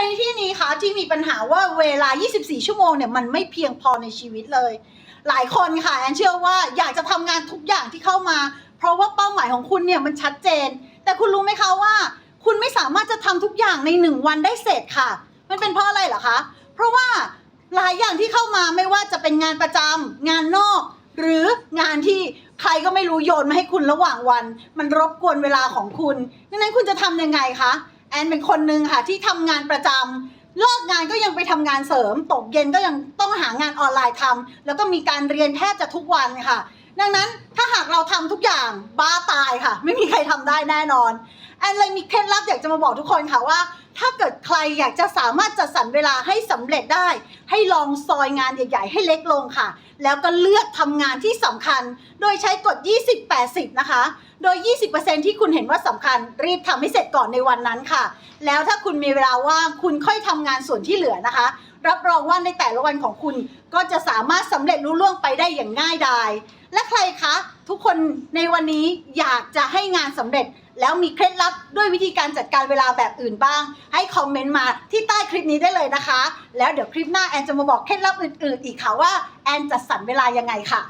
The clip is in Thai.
ในที่นี้คะที่มีปัญหาว่าเวลา 24 ชั่วโมงเนี่ยมันไม่เพียงพอในชีวิตเลย หลายคนค่ะแอนเชื่อว่าอยากจะทำงานทุกอย่างที่เข้ามา เพราะว่าเป้าหมายของคุณเนี่ยมันชัดเจน แต่คุณรู้ไหมคะว่า คุณไม่สามารถจะทำทุกอย่างในหนึ่งวันได้เสร็จค่ะ มันเป็นเพราะอะไรเหรอคะ เพราะว่าหลายอย่างที่เข้ามาไม่ว่าจะเป็นงานประจำงานนอก หรืองานที่ใครก็ไม่รู้โยนมาให้คุณระหว่างวัน มันรบกวนเวลาของคุณดังนั้นคุณจะทำยังไงคะ แอนเป็นคนหนึ่งค่ะที่ทำงานประจำเลิกงานก็ยังไปทำงานเสริม ตกเย็นก็ยังต้องหางานออนไลน์ทำแล้วก็มีการเรียนแทบจะทุกวันค่ะ ดังนั้นถ้าหากเราทำทุกอย่างบ้าตายค่ะ ไม่มีใครทำได้แน่นอน แอนเลยมีเคล็ดลับอยากจะมาบอกทุกคนค่ะว่า ถ้าเกิดใครอยากจะสามารถจัดสรรเวลาให้สำเร็จได้ ให้ลองซอยงานใหญ่ ๆ ให้เล็กลงค่ะ แล้วก็เลือกทำงานที่สำคัญ โดยใช้กฎ 20-80 นะคะ โดย 20%ที่คุณเห็นว่าสำคัญ รีบทำให้เสร็จก่อนในวันนั้นค่ะ แล้วถ้าคุณมีเวลาว่างคุณค่อยทำงานส่วนที่เหลือนะคะรับรองว่าในแต่ละวันของคุณก็จะสามารถสำเร็จรุ่ล่วงไปได้อย่างง่ายดาย และใครคะ ทุกคนในวันนี้อยากจะให้งานสำเร็จ แล้วมีเคล็ดลับด้วยวิธีการจัดการเวลาแบบอื่นบ้าง ให้คอมเมนต์มาที่ใต้คลิปนี้ได้เลยนะคะ แล้วเดี๋ยวคลิปหน้าแอนจะมาบอกเคล็ดลับอื่นๆ อีกค่ะว่าแอนจัดสรรเวลายังไงค่ะ